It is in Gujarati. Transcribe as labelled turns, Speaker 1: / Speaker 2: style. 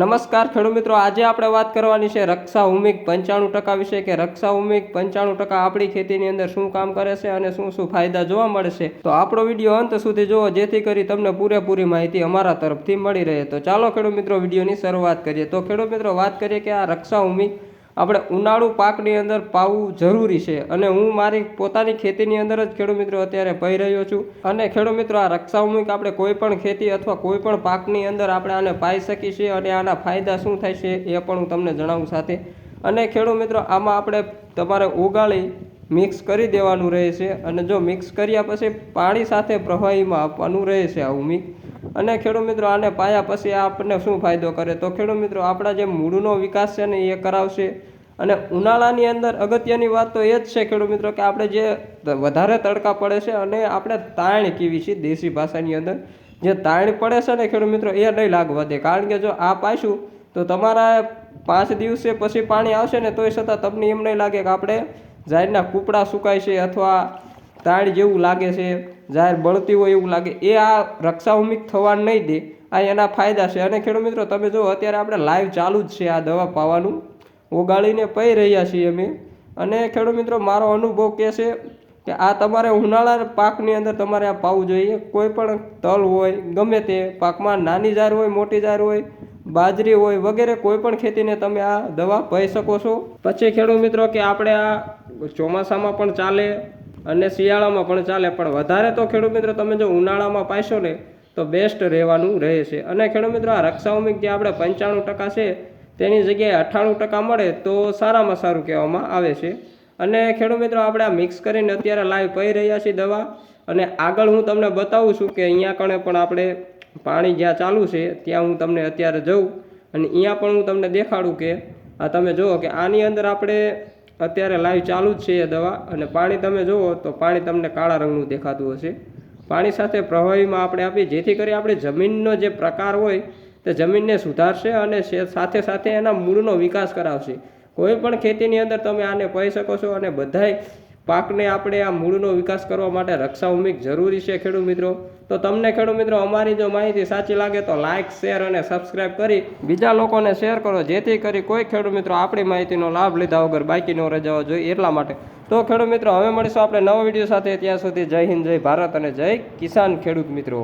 Speaker 1: નમસ્કાર ખેડૂત મિત્રો, આજે આપણે વાત કરવાની છે રક્ષા ઉમિક પંચાણું ટકા વિશે કે રક્ષા ઉમિક પંચાણું ટકા આપણી ખેતીની અંદર શું કામ કરે છે અને શું શું ફાયદા જોવા મળે છે. તો આપણો વીડિયો અંત સુધી જુઓ, જેથી કરી તમને પૂરેપૂરી માહિતી અમારા તરફથી મળી રહે. તો ચાલો ખેડૂત મિત્રો, વિડીયોની શરૂઆત કરીએ. તો ખેડૂત મિત્રો, વાત કરીએ કે આ રક્ષા ઉમિક આપણે ઉનાળુ પાકની અંદર પાવું જરૂરી છે અને હું મારી પોતાની ખેતીની અંદર જ ખેડૂત મિત્રો અત્યારે પહી રહ્યો છું. અને ખેડૂત મિત્રો, આ રક્ષાભૂમિક આપણે કોઈ પણ ખેતી અથવા કોઈ પણ પાકની અંદર આપણે આને પાઈ શકીએ છીએ અને આના ફાયદા શું થાય છે એ પણ હું તમને જણાવું સાથે. અને ખેડૂત મિત્રો, આમાં આપણે તમારે ઉગાળી મિક્સ કરી દેવાનું રહે છે અને જો મિક્સ કર્યા પછી પાણી સાથે પ્રવાહીમાં આપવાનું રહે છે આ ઉમિક અને ખેડૂત મિત્રો, આને પાયા પછી આપણને શું ફાયદો કરે? તો ખેડૂત મિત્રો, આપણા જે મૂળનો વિકાસ છે ને, એ કરાવશે. અને ઉનાળાની અંદર અગત્યની વાત તો એ જ છે ખેડૂત મિત્રો, કે આપણે જે વધારે તડકા પડે છે અને આપણે તાણ કીવી છીએ દેશી ભાષાની અંદર? જે તાણ પડે છે ને ખેડૂત મિત્રો, એ નહીં લાગવા દે કારણ કે જો આ પાછું, તો તમારા પાંચ દિવસે પછી પાણી આવશે ને, તોય છતાં તમને એમ નહીં લાગે કે આપણે ઝાડના કૂપડા સુકાય છે અથવા તાણ જેવું લાગે છે. ઝાડ બળતી હોય એવું લાગે. એ આ રક્ષાભૂમિક થવા નહીં દે. આ એના ફાયદા છે. અને ખેડૂત મિત્રો, તમે જો અત્યારે આપણે લાઈવ ચાલુ જ છે આ દવા પાવાનું. ઓગાળીને પઈ રહ્યા છીએ અમે. અને ખેડૂત મિત્રો, મારો અનુભવ કહે છે કે આ તમારે ઉનાળા પાકની અંદર તમારે આ પાવું જોઈએ. કોઈ પણ તલ હોય, ગમે તે પાકમાં નાની જાર હોય, મોટી જાર હોય, બાજરી હોય, વગેરે કોઈ પણ ખેતીને તમે આ દવા પહી શકો છો. પછી ખેડૂત મિત્રો કે આપણે આ ચોમાસામાં પણ ચાલે. અને શિયાળામાં પણ ચાલે. પણ વધારે તો ખેડૂત મિત્રો તમે જો ઉનાળામાં પાશો ને, તો બેસ્ટ રહેવાનું રહે છે. અને ખેડૂત મિત્રો, આ રક્ષાઉમિક જે આપણે પંચાણું ટકા છે, તેની જગ્યાએ અઠ્ઠાણું ટકા મળે તો સારામાં સારું કહેવામાં આવે છે. અને ખેડૂત મિત્રો, આપણે આ મિક્સ કરીને અત્યારે લાઈવ કહી રહ્યા છીએ દવા. અને આગળ હું તમને બતાવું છું કે અહીંયા કણે પણ આપણે પાણી જ્યાં ચાલુ છે, ત્યાં હું તમને અત્યારે જઉં. અને અહીંયા પણ હું તમને દેખાડું કે, આ તમે જુઓ કે આની અંદર આપણે અત્યારે લાઈવ ચાલુ જ છે એ દવા અને પાણી તમે જુઓ તો પાણી તમને કાળા રંગનું દેખાતું હશે. પાણી સાથે પ્રવાહીમાં આપણે આપીએ, જેથી કરી આપણે જમીનનો જે પ્રકાર હોય તે જમીનને સુધારશે અને સાથે સાથે એના મૂળનો વિકાસ કરાવશે. કોઈ પણ ખેતીની અંદર તમે આને કહી શકો છો અને બધાય પાકને આપણે આ મૂળનો વિકાસ કરવા માટે રક્ષાભૂમિક જરૂરી છે ખેડૂત મિત્રો. તો તમને ખેડૂત મિત્રો, અમારી જો માહિતી સાચી લાગે તો લાઇક શેર અને સબસ્ક્રાઇબ કરી બીજા લોકોને શેર કરો, જેથી કરી કોઈ ખેડૂત મિત્રો આપણી માહિતીનો લાભ લીધા વગર બાકી ન રજાવા જોઈએ એટલા માટે. તો ખેડૂત મિત્રો, હવે મળીશું આપણે નવા વીડિયો સાથે. ત્યાં સુધી જય હિન્દ, જય ભારત અને જય કિસાન ખેડૂત મિત્રો.